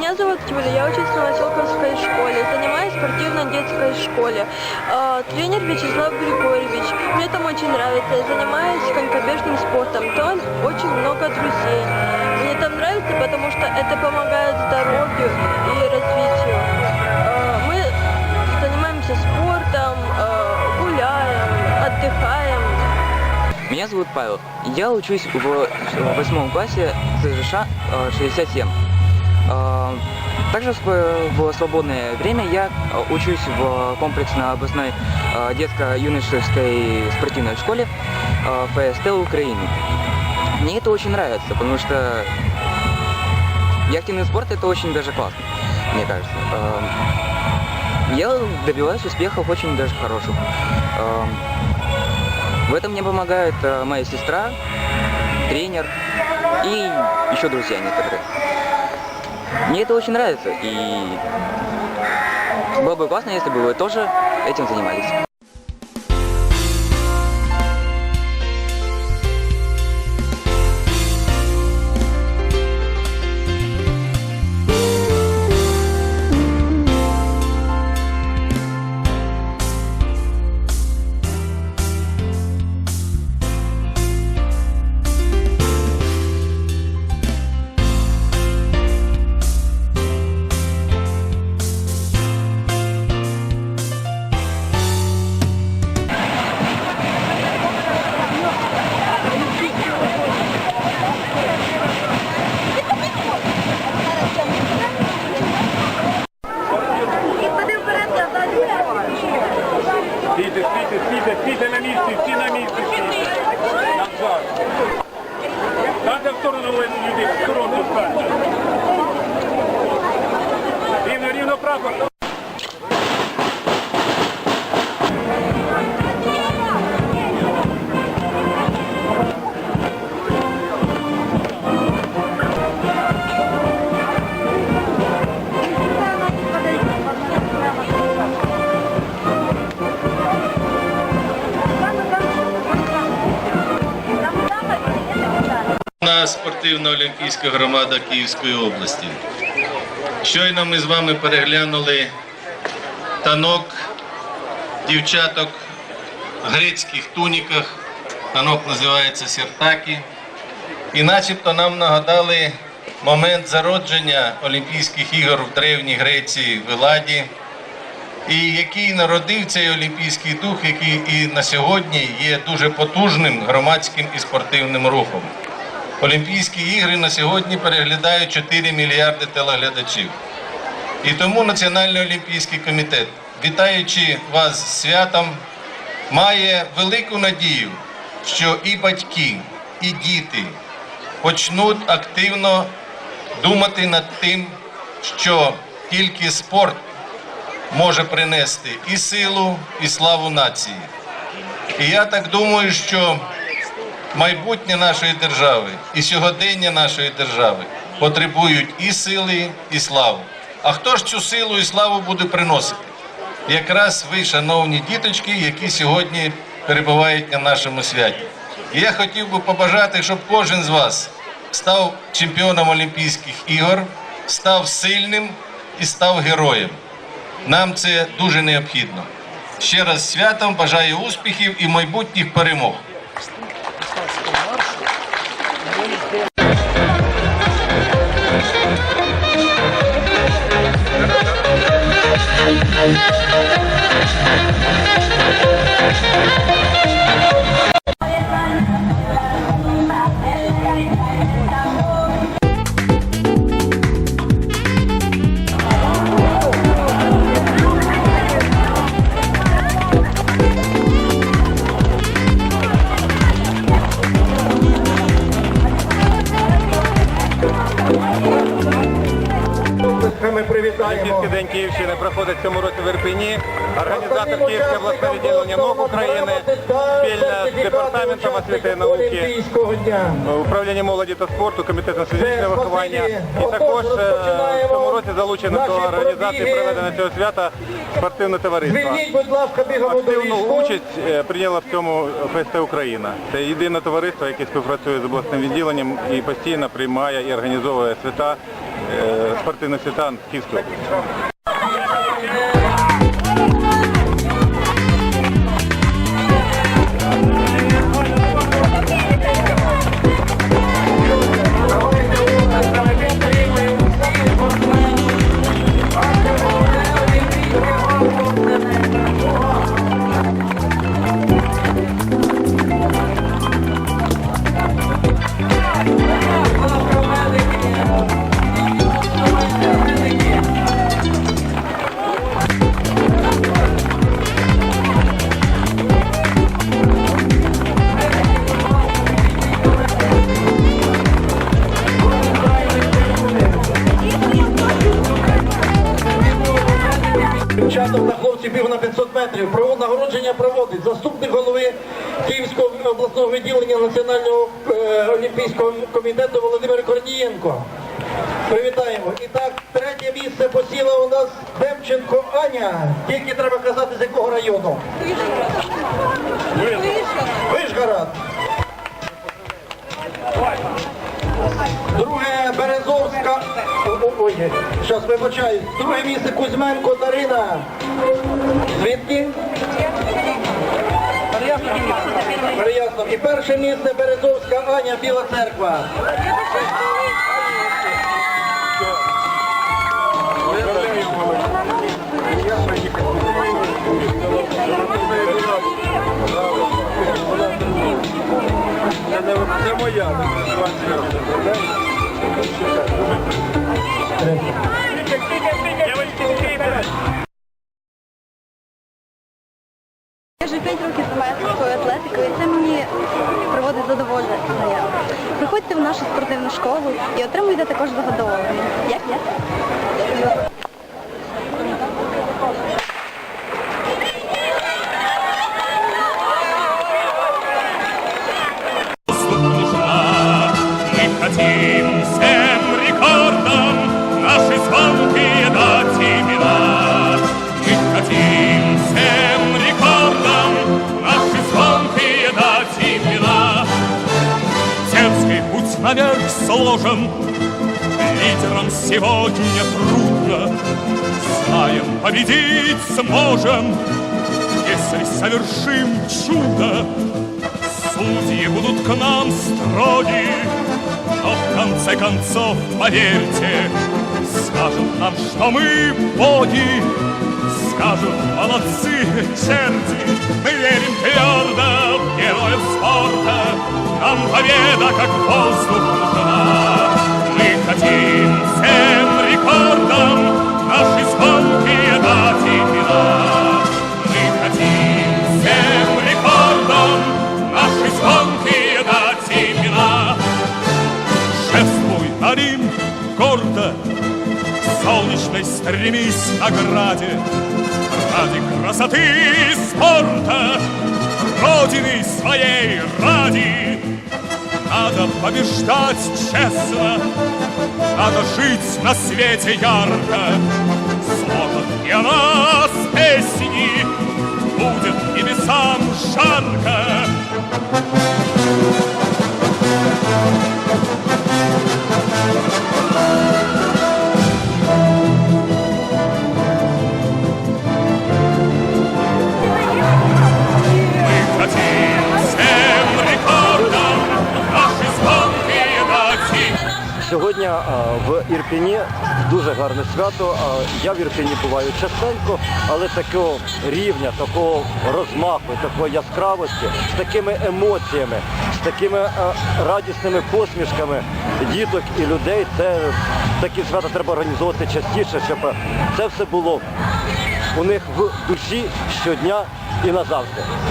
Меня зовут Юля, я учусь в Новоселковской школе, занимаюсь спортивно-детской школе. А, Тренер Вячеслав Григорьевич, мне там очень нравится, я занимаюсь конькобежным спортом, там очень много друзей. Мне там нравится, потому что это помогает здоровью и развитию. А, Мы занимаемся спортом, а, гуляем, отдыхаем. Меня зовут Павел. Я учусь в восьмом классе ЦЖШ э, 67. Э, Также в свободное время я учусь в комплексно-областной э, детско-юношеской спортивной школе э, ФСТ Украины. Мне это очень нравится, потому что активный спорт это очень даже классно, мне кажется. Я добиваюсь успехов очень даже хороших. В этом мне помогает моя сестра, тренер и еще друзья некоторые. Мне это очень нравится, и было бы классно, если бы вы тоже этим занимались. Місці, всі на місці. Назад. В сторону людей, в сторону. Рівно, рівно прапор. Спортивно-олімпійська громада Київської області. Щойно ми з вами переглянули танок дівчаток в грецьких туніках. Танок називається Сіртакі. І начебто нам нагадали момент зародження Олімпійських ігор в Древній Греції в Еладі. І який народив цей олімпійський дух, який і на сьогодні є дуже потужним громадським і спортивним рухом. Олімпійські ігри на сьогодні переглядають 4 мільярди телеглядачів. І тому Національний олімпійський комітет, вітаючи вас з святом, має велику надію, що і батьки, і діти почнуть активно думати над тим, що тільки спорт може принести і силу, і славу нації. І я так думаю, що майбутнє нашої держави і сьогодення нашої держави потребують і сили, і слави. А хто ж цю силу і славу буде приносити? Якраз ви, шановні діточки, які сьогодні перебувають на нашому святі. І я хотів би побажати, щоб кожен з вас став чемпіоном Олімпійських ігор, став сильним і став героєм. Нам це дуже необхідно. Ще раз святом бажаю успіхів і майбутніх перемог. Thank you. В Ірпені. Організатор Київське обласне відділення НОК України спільно з департаментом освіти і науки, управління молоді та спорту, комітетом фізичного виховання. І також е, в цьому році залучено до організації проведення цього свята спортивне товариство. Активну участь е, прийняла в цьому ФСТ Україна. Це єдине товариство, яке співпрацює з обласним відділенням і постійно приймає і організовує свята е, спортивних світан Київської області. Дівчаток та хлопців біг на 500 метрів. Нагородження проводить заступник голови Київського обласного відділення Національного е, олімпійського комітету Володимир Корнієнко. Привітаємо. І так, третє місце посіла у нас Демченко Аня. Тільки треба казати, з якого району. Вишгород. Друге Березовська. О, зараз вибачаю. Друге місце Кузьменко Дарина. Звідки? Переясно. І перше місце Березовська Аня, Біла Церква. Це моя. Наверх сложен, лидерам сегодня трудно. Знаем, победить сможем, если совершим чудо. Судьи будут к нам строги, но в конце концов, поверьте, скажут нам, что мы боги, скажут молодцы черти. Мы верим твердо в героев спорта, нам победа как воздух нужна. Мы хотим всем рекордам наши звонкие дать имена. Мы хотим всем рекордам наши звонкие дать имена. Шествуй, Олимп, гордо, к солнечной стремись награде. Ради красоты и спорта, Родины своей ради. Надо побеждать честно, надо жить на свете ярко. Сложат Сьогодні в Ірпіні дуже гарне свято. Я в Ірпіні буваю частенько, але такого рівня, такого розмаху, такої яскравості, з такими емоціями, з такими радісними посмішками діток і людей. Це такі свята треба організовувати частіше, щоб це все було у них в душі щодня і назавжди.